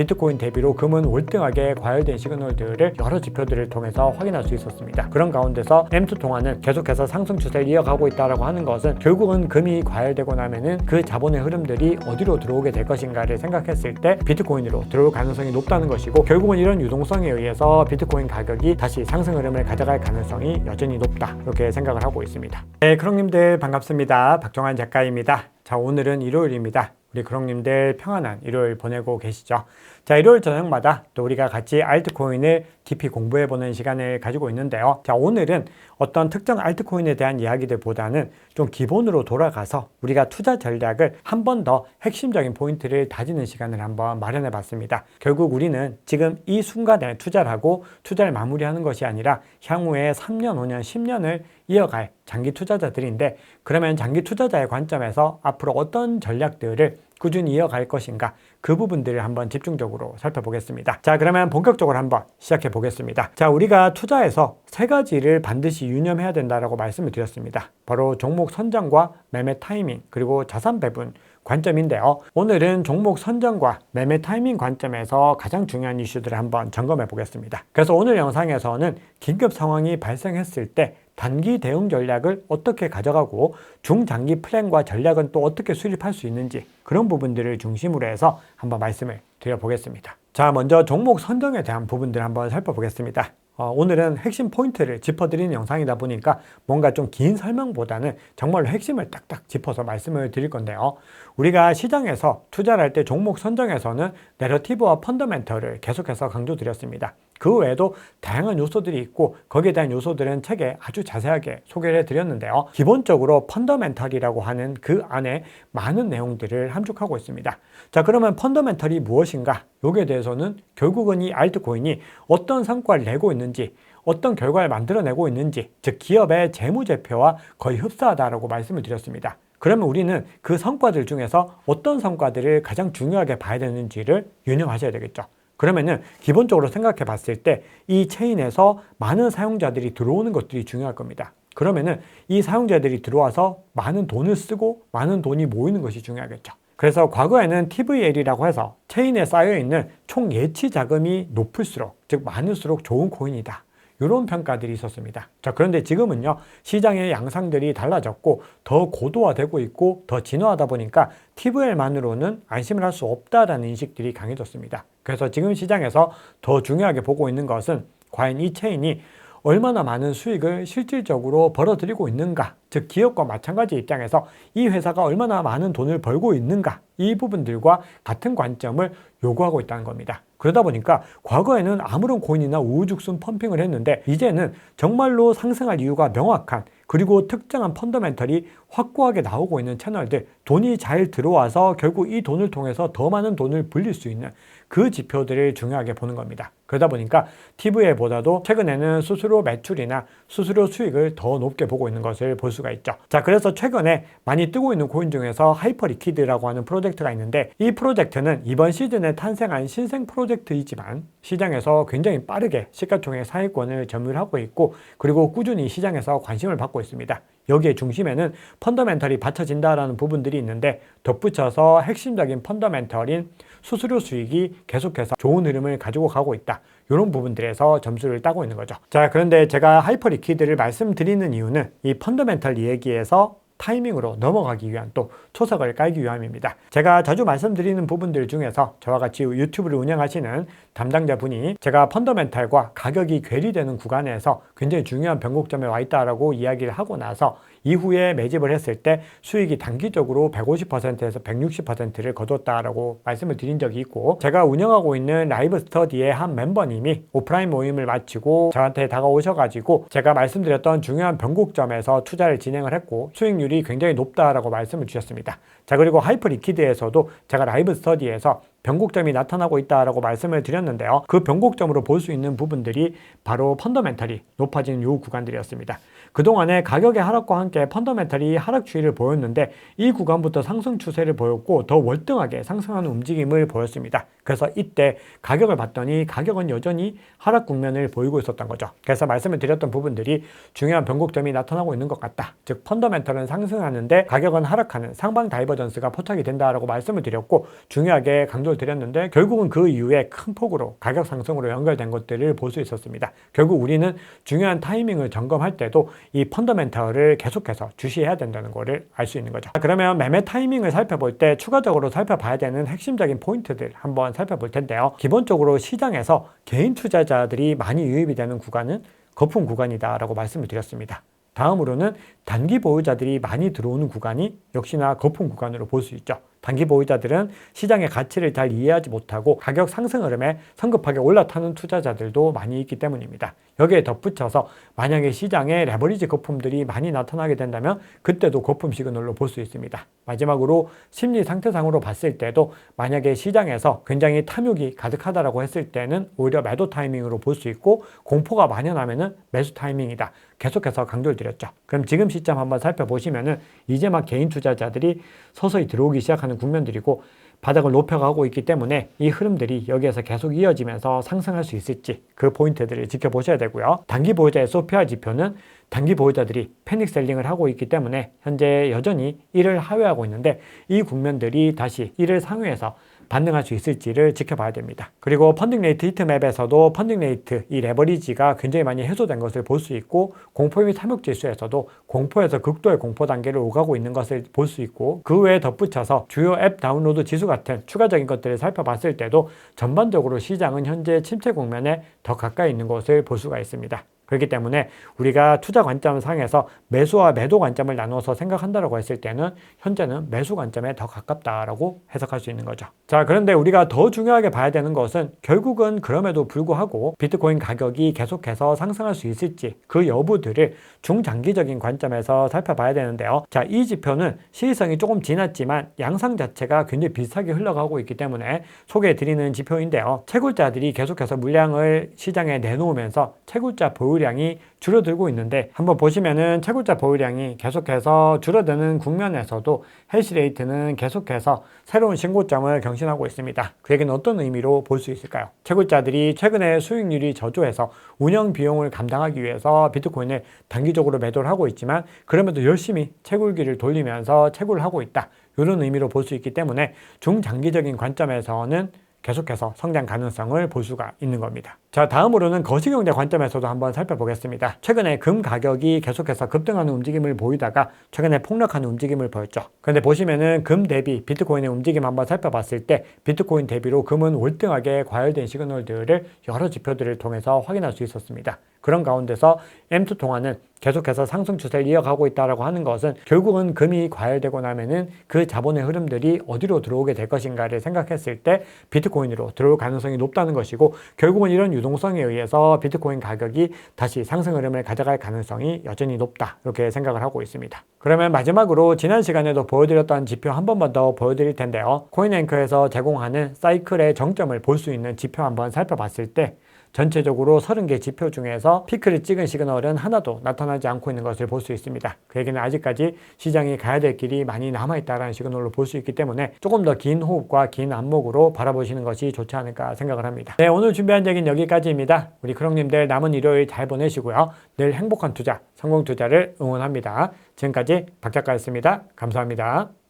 비트코인 대비로 금은 월등하게 과열된 시그널들을 여러 지표들을 통해서 확인할 수 있었습니다. 그런 가운데서 M2 동안은 계속해서 상승 추세를 이어가고 있다라고 하는 것은 결국은 금이 과열되고 나면은 그 자본의 흐름들이 어디로 들어오게 될 것인가를 생각했을 때 비트코인으로 들어올 가능성이 높다는 것이고 결국은 이런 유동성에 의해서 비트코인 가격이 다시 상승 흐름을 가져갈 가능성이 여전히 높다 이렇게 생각을 하고 있습니다. 네, 크롱님들 반갑습니다. 박정환 작가입니다. 자, 오늘은 일요일입니다. 우리 크롱님들 평안한 일요일 보내고 계시죠? 자, 일요일 저녁마다 또 우리가 같이 알트코인을 깊이 공부해보는 시간을 가지고 있는데요. 자, 오늘은 어떤 특정 알트코인에 대한 이야기들보다는 좀 기본으로 돌아가서 우리가 투자 전략을 한 번 더 핵심적인 포인트를 다지는 시간을 한번 마련해 봤습니다. 결국 우리는 지금 이 순간에 투자를 하고 투자를 마무리하는 것이 아니라 향후에 3년, 5년, 10년을 이어갈 장기 투자자들인데 그러면 장기 투자자의 관점에서 앞으로 어떤 전략들을 꾸준히 이어갈 것인가 그 부분들을 한번 집중적으로 살펴보겠습니다. 자 그러면 본격적으로 한번 시작해 보겠습니다. 자 우리가 투자에서 세 가지를 반드시 유념해야 된다라고 말씀을 드렸습니다. 바로 종목 선정과 매매 타이밍 그리고 자산 배분 관점인데요. 오늘은 종목 선정과 매매 타이밍 관점에서 가장 중요한 이슈들을 한번 점검해 보겠습니다. 그래서 오늘 영상에서는 긴급 상황이 발생했을 때 단기 대응 전략을 어떻게 가져가고 중장기 플랜과 전략은 또 어떻게 수립할 수 있는지 그런 부분들을 중심으로 해서 한번 말씀을 드려보겠습니다. 자, 먼저 종목 선정에 대한 부분들 한번 살펴보겠습니다. 어, 오늘은 핵심 포인트를 짚어드리는 영상이다 보니까 뭔가 좀 긴 설명보다는 정말로 핵심을 딱딱 짚어서 말씀을 드릴 건데요. 우리가 시장에서 투자를 할 때 종목 선정에서는 내러티브와 펀더멘털을 계속해서 강조드렸습니다. 그 외에도 다양한 요소들이 있고 거기에 대한 요소들은 책에 아주 자세하게 소개를 해드렸는데요. 기본적으로 펀더멘털이라고 하는 그 안에 많은 내용들을 함축하고 있습니다. 자 그러면 펀더멘털이 무엇인가? 여기에 대해서는 결국은 이 알트코인이 어떤 성과를 내고 있는지 어떤 결과를 만들어내고 있는지 즉 기업의 재무제표와 거의 흡사하다라고 말씀을 드렸습니다. 그러면 우리는 그 성과들 중에서 어떤 성과들을 가장 중요하게 봐야 되는지를 유념하셔야 되겠죠. 그러면은 기본적으로 생각해 봤을 때 이 체인에서 많은 사용자들이 들어오는 것들이 중요할 겁니다. 그러면은 이 사용자들이 들어와서 많은 돈을 쓰고 많은 돈이 모이는 것이 중요하겠죠. 그래서 과거에는 TVL이라고 해서 체인에 쌓여 있는 총 예치 자금이 높을수록 즉 많을수록 좋은 코인이다. 이런 평가들이 있었습니다. 자, 그런데 지금은요, 시장의 양상들이 달라졌고, 더 고도화되고 있고, 더 진화하다 보니까 TVL만으로는 안심을 할 수 없다라는 인식들이 강해졌습니다. 그래서 지금 시장에서 더 중요하게 보고 있는 것은 과연 이 체인이 얼마나 많은 수익을 실질적으로 벌어들이고 있는가, 즉 기업과 마찬가지 입장에서 이 회사가 얼마나 많은 돈을 벌고 있는가, 이 부분들과 같은 관점을 요구하고 있다는 겁니다. 그러다 보니까 과거에는 아무런 코인이나 우후죽순 펌핑을 했는데 이제는 정말로 상승할 이유가 명확한 그리고 특정한 펀더멘털이 확고하게 나오고 있는 채널들 돈이 잘 들어와서 결국 이 돈을 통해서 더 많은 돈을 불릴 수 있는 그 지표들을 중요하게 보는 겁니다. 그러다 보니까 TV에보다도 최근에는 수수료 매출이나 수수료 수익을 더 높게 보고 있는 것을 볼 수가 있죠. 자, 그래서 최근에 많이 뜨고 있는 코인 중에서 하이퍼리퀴드라고 하는 프로젝트가 있는데 이 프로젝트는 이번 시즌에 탄생한 신생 프로젝트이지만 시장에서 굉장히 빠르게 시가총액 상위권을 점유하고 있고 그리고 꾸준히 시장에서 관심을 받고 있습니다. 여기에 중심에는 펀더멘털이 받쳐진다라는 부분들이 있는데 덧붙여서 핵심적인 펀더멘털인 수수료 수익이 계속해서 좋은 흐름을 가지고 가고 있다. 이런 부분들에서 점수를 따고 있는 거죠. 자, 그런데 제가 하이퍼 리퀴드를 말씀드리는 이유는 이 펀더멘털 얘기에서 타이밍으로 넘어가기 위한 또 초석을 깔기 위함입니다. 제가 자주 말씀드리는 부분들 중에서 저와 같이 유튜브를 운영하시는 담당자 분이 제가 펀더멘탈과 가격이 괴리되는 구간에서 굉장히 중요한 변곡점에 와 있다라고 이야기를 하고 나서 이후에 매집을 했을 때 수익이 단기적으로 150%에서 160%를 거뒀다라고 말씀을 드린 적이 있고 제가 운영하고 있는 라이브 스터디의 한 멤버님이 오프라인 모임을 마치고 저한테 다가오셔가지고 제가 말씀드렸던 중요한 변곡점에서 투자를 진행을 했고 수익률이 굉장히 높다라고 말씀을 주셨습니다. 자 그리고 하이퍼 리퀴드에서도 제가 라이브 스터디에서 변곡점이 나타나고 있다라고 말씀을 드렸는데요. 그 변곡점으로 볼 수 있는 부분들이 바로 펀더멘털이 높아지는 요 구간들이었습니다. 그동안에 가격의 하락과 함께 펀더멘털이 하락 추이를 보였는데 이 구간부터 상승 추세를 보였고 더 월등하게 상승하는 움직임을 보였습니다. 그래서 이때 가격을 봤더니 가격은 여전히 하락 국면을 보이고 있었던 거죠. 그래서 말씀을 드렸던 부분들이 중요한 변곡점이 나타나고 있는 것 같다. 즉 펀더멘털은 상승하는데 가격은 하락하는 상방 다이버전스가 포착이 된다라고 말씀을 드렸고 중요하게 강조 강조를 드렸는데 결국은 그 이후에 큰 폭으로 가격 상승으로 연결된 것들을 볼 수 있었습니다. 결국 우리는 중요한 타이밍을 점검할 때도 이 펀더멘털을 계속해서 주시해야 된다는 것을 알수 있는 거죠. 그러면 매매 타이밍을 살펴볼 때 추가적으로 살펴봐야 되는 핵심적인 포인트들 한번 살펴볼 텐데요. 기본적으로 시장에서 개인 투자자들이 많이 유입이 되는 구간은 거품 구간이다라고 말씀을 드렸습니다. 다음으로는 단기 보유자들이 많이 들어오는 구간이 역시나 거품 구간으로 볼 수 있죠. 단기 보유자들은 시장의 가치를 잘 이해하지 못하고 가격 상승 흐름에 성급하게 올라타는 투자자들도 많이 있기 때문입니다. 여기에 덧붙여서 만약에 시장에 레버리지 거품들이 많이 나타나게 된다면 그때도 거품 시그널로 볼 수 있습니다. 마지막으로 심리 상태상으로 봤을 때도 만약에 시장에서 굉장히 탐욕이 가득하다라고 했을 때는 오히려 매도 타이밍으로 볼 수 있고 공포가 만연하면은 매수 타이밍이다. 계속해서 강조를 드렸죠. 그럼 지금 시점 한번 살펴보시면은 이제 막 개인 투자자들이 서서히 들어오기 시작하는 국면들이고 바닥을 높여가고 있기 때문에 이 흐름들이 여기에서 계속 이어지면서 상승할 수 있을지 그 포인트들을 지켜보셔야 되고요. 단기 보유자 SOPR 지표는 단기 보유자들이 패닉 셀링을 하고 있기 때문에 현재 여전히 이를 하회하고 있는데 이 국면들이 다시 이를 상회해서 반등할 수 있을지를 지켜봐야 됩니다. 그리고 펀딩 레이트 히트맵에서도 펀딩 레이트 이 레버리지가 굉장히 많이 해소된 것을 볼 수 있고 공포 및 탐욕 지수에서도 공포에서 극도의 공포 단계를 오가고 있는 것을 볼 수 있고 그 외에 덧붙여서 주요 앱 다운로드 지수 같은 추가적인 것들을 살펴봤을 때도 전반적으로 시장은 현재 침체 국면에 더 가까이 있는 것을 볼 수가 있습니다. 그렇기 때문에 우리가 투자 관점 상에서 매수와 매도 관점을 나누어서 생각한다고 했을 때는 현재는 매수 관점에 더 가깝다라고 해석할 수 있는 거죠. 자, 그런데 우리가 더 중요하게 봐야 되는 것은 결국은 그럼에도 불구하고 비트코인 가격이 계속해서 상승할 수 있을지 그 여부들을 중장기적인 관점에서 살펴봐야 되는데요. 자, 이 지표는 시의성이 조금 지났지만 양상 자체가 굉장히 비슷하게 흘러가고 있기 때문에 소개해 드리는 지표인데요. 채굴자들이 계속해서 물량을 시장에 내놓으면서 채굴자 보유 보유량이 줄어들고 있는데 한번 보시면은 채굴자 보유량이 계속해서 줄어드는 국면에서도 해시레이트는 계속해서 새로운 신고점을 경신하고 있습니다. 그 얘기는 어떤 의미로 볼 수 있을까요? 채굴자들이 최근에 수익률이 저조해서 운영 비용을 감당하기 위해서 비트코인을 단기적으로 매도를 하고 있지만 그럼에도 열심히 채굴기를 돌리면서 채굴을 하고 있다. 이런 의미로 볼 수 있기 때문에 중장기적인 관점에서는 계속해서 성장 가능성을 볼 수가 있는 겁니다. 자, 다음으로는 거시경제 관점에서도 한번 살펴보겠습니다. 최근에 금 가격이 계속해서 급등하는 움직임을 보이다가 최근에 폭락하는 움직임을 보였죠. 그런데 보시면은 금 대비 비트코인의 움직임 한번 살펴봤을 때 비트코인 대비로 금은 월등하게 과열된 시그널들을 여러 지표들을 통해서 확인할 수 있었습니다. 그런 가운데서 M2 동안은 계속해서 상승 추세를 이어가고 있다라고 하는 것은 결국은 금이 과열되고 나면은 그 자본의 흐름들이 어디로 들어오게 될 것인가를 생각했을 때 비트코인으로 들어올 가능성이 높다는 것이고 결국은 이런 유동성에 의해서 비트코인 가격이 다시 상승 흐름을 가져갈 가능성이 여전히 높다 이렇게 생각을 하고 있습니다. 그러면 마지막으로 지난 시간에도 보여드렸던 지표 한 번만 더 보여드릴 텐데요. 코인앵커에서 제공하는 사이클의 정점을 볼 수 있는 지표 한번 살펴봤을 때 전체적으로 30개 지표 중에서 피크를 찍은 시그널은 하나도 나타나지 않고 있는 것을 볼 수 있습니다. 그 얘기는 아직까지 시장이 가야 될 길이 많이 남아있다는 시그널로 볼 수 있기 때문에 조금 더 긴 호흡과 긴 안목으로 바라보시는 것이 좋지 않을까 생각을 합니다. 네, 오늘 준비한 얘기는 여기까지입니다. 우리 크롱님들 남은 일요일 잘 보내시고요. 늘 행복한 투자, 성공 투자를 응원합니다. 지금까지 박 작가였습니다. 감사합니다.